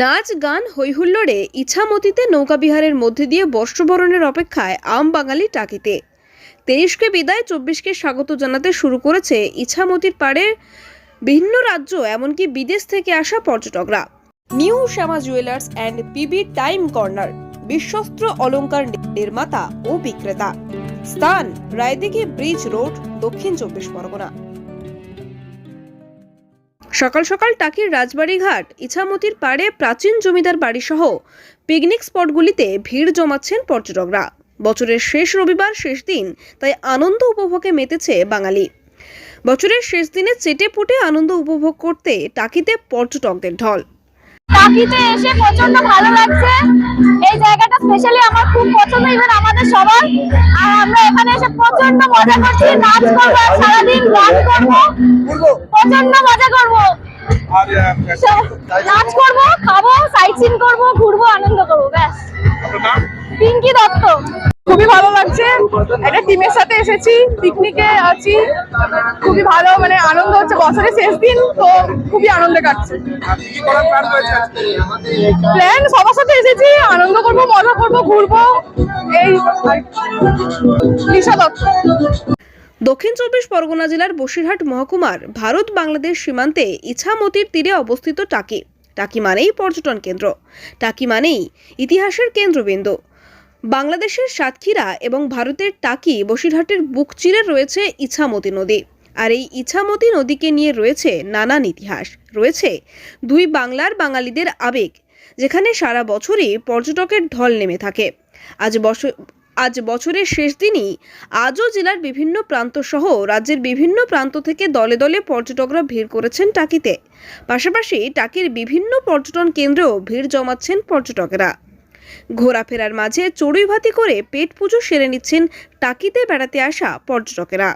নাচ, গান, হৈহুল্লোড়ে ইছামতিতে নৌকাবিহারের মধ্যে দিয়ে বর্ষবরণের অপেক্ষায় আম বাঙালি টাকিতে। তেইশকে বিদায়, চব্বিশকে স্বাগত জানাতে শুরু করেছে ইছামতির পাড়ের ভিন্ন রাজ্য, এমনকি বিদেশ থেকে আসা পর্যটকরা। New Shyama jewellers and PB time corner, বিশ্বস্ত্র অলঙ্কার নির্মাতা ও বিক্রেতা। স্থান, রায়দিঘি ব্রিজ রোড, দক্ষিণ চব্বিশ পরগনা। সকাল সকাল টাকির রাজবাড়ি ঘাট ইছামতির পাড়ে প্রাচীন জমিদার বাড়ি সহ পিকনিক স্পটগুলিতে ভিড় জমাচ্ছেন পর্যটকরা। বছরের শেষ রবিবার শেষ দিন, তাই আনন্দ উপভোগে মেতেছে বাঙালি। বছরের শেষ দিনে চেটে পুটে আনন্দ উপভোগ করতে টাকিতে পর্যটকদের ঢল। টাকিতে এসে প্রচণ্ড ভালো লাগছে। এই জায়গাটা স্পেশালি আমার খুব পছন্দ আমাদের সবার। আর আমরা এখানে এসে প্রচণ্ড মজা করছি, নাচ করব সারাদিন গান করব? প্রচণ্ড মজা করব। নাচ করব খাব সাইট সিন করব ঘুরবো আনন্দ করব ব্যাস। পিঙ্কি দত্ত। খুবই ভালো লাগছে। একটা টিমের সাথে এসেছি পিকনিকে আছি। খুবই ভালো মানে আনন্দ হচ্ছে। বছরের শেষ দিন তো খুবই আনন্দে কাটছে। প্ল্যান সবার সাথে এসেছি আনন্দ করব মজা করব ঘুরবো। এই লিসা দত্ত। দক্ষিণ চব্বিশ পরগনা জেলার বসিরহাট মহকুমার ভারত বাংলাদেশ সীমান্তে ইছামতির তীরে অবস্থিত টাকি। টাকি মানেই পর্যটন কেন্দ্র। টাকি মানেই ইতিহাসের কেন্দ্রবিন্দু। বাংলাদেশের সাতক্ষীরা এবং ভারতের টাকি বসিরহাটের বুক চিরে রয়েছে ইছামতি নদী। আর এই ইছামতি নদীকে নিয়ে রয়েছে নানান ইতিহাস। রয়েছে দুই বাংলার বাঙালিদের আবেগ, যেখানে সারা বছরই পর্যটকের ঢল নেমে থাকে। আজ বছর আজ বছরের শেষ দিনই আজও জেলার বিভিন্ন প্রান্ত সহ রাজ্যের বিভিন্ন প্রান্ত থেকে দলে দলে পর্যটকরা ভিড় করেছেন টাকিতে। পাশাপাশি টাকির বিভিন্ন পর্যটন কেন্দ্রেও ভিড় জমাচ্ছেন পর্যটকেরা। ঘোরাফেরার মাঝে চড়ুইভাতি করে পেট পুজো সেরে নিচ্ছেন টাকিতে বেড়াতে আসা পর্যটকেরা।